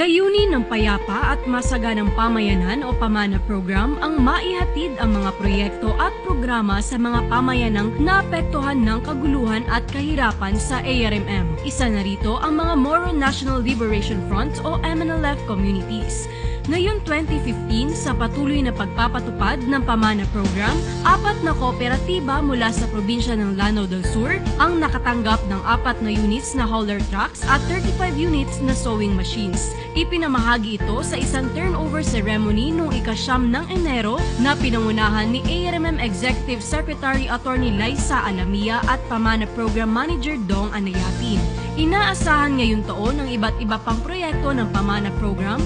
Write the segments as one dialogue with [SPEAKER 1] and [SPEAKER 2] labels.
[SPEAKER 1] Layunin ng Payapa at Masaganang Pamayanan o Pamana Program ang maihatid ang mga proyekto at programa sa mga pamayanang naapektuhan ng kaguluhan at kahirapan sa ARMM. Isa na rito ang mga Moro National Liberation Front o MNLF communities. Ngayon 2015, sa patuloy na pagpapatupad ng Pamana Program, apat na kooperatiba mula sa probinsya ng Lanao del Sur ang nakatanggap ng apat na units na hauler trucks at 35 units na sewing machines. Ipinamahagi ito sa isang turnover ceremony noong ikasyam ng Enero na pinangunahan ni ARMM Executive Secretary Attorney Liza Alamia at Pamana Program Manager Dong Anayatin. Inaasahan ngayong taon ang iba't iba pang proyekto ng Pamana Program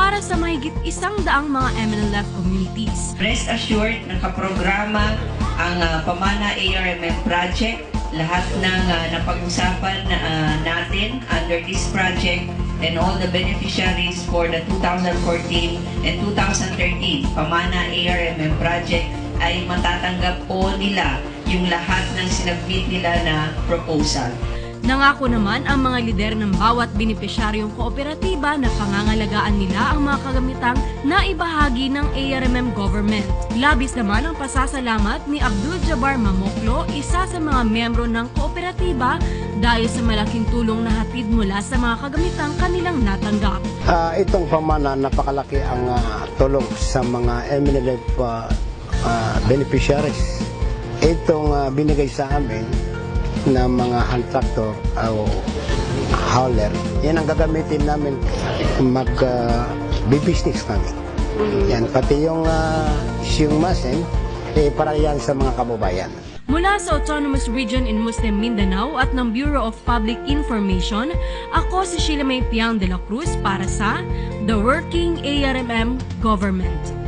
[SPEAKER 1] para sa mahigit isang daang mga MNLF communities.
[SPEAKER 2] Rest assured, nakaprograma ang ah, Pamana ARMM project. Lahat ng ah, napag-usapan na, ah, natin under this project and all the beneficiaries for the 2014 and 2013 Pamana ARMM project ay matatanggap po nila yung lahat ng sinabit nila na proposal.
[SPEAKER 1] Nangako naman ang mga lider ng bawat benepisyaryong kooperatiba na pangangalagaan nila ang mga kagamitang na ibahagi ng ARMM government. Labis naman ang pasasalamat ni Abdul Jabbar Mamoklo, isa sa mga membro ng kooperatiba dahil sa malaking tulong na hatid mula sa mga kagamitang kanilang natanggap.
[SPEAKER 3] Ah, itong pamana, napakalaki ang ah, tulong sa mga MNLF ah, ah, beneficiaries. Itong ah, binigay sa amin na mga hand tractor o hauler, yan ang gagamitin namin mag ah, business namin. Yan, pati yung uh, yung masin, eh, para yan sa mga kababayan.
[SPEAKER 1] Mula sa Autonomous Region in Muslim Mindanao at ng Bureau of Public Information, ako si Sheila May Piang de la Cruz para sa The Working ARMM Government.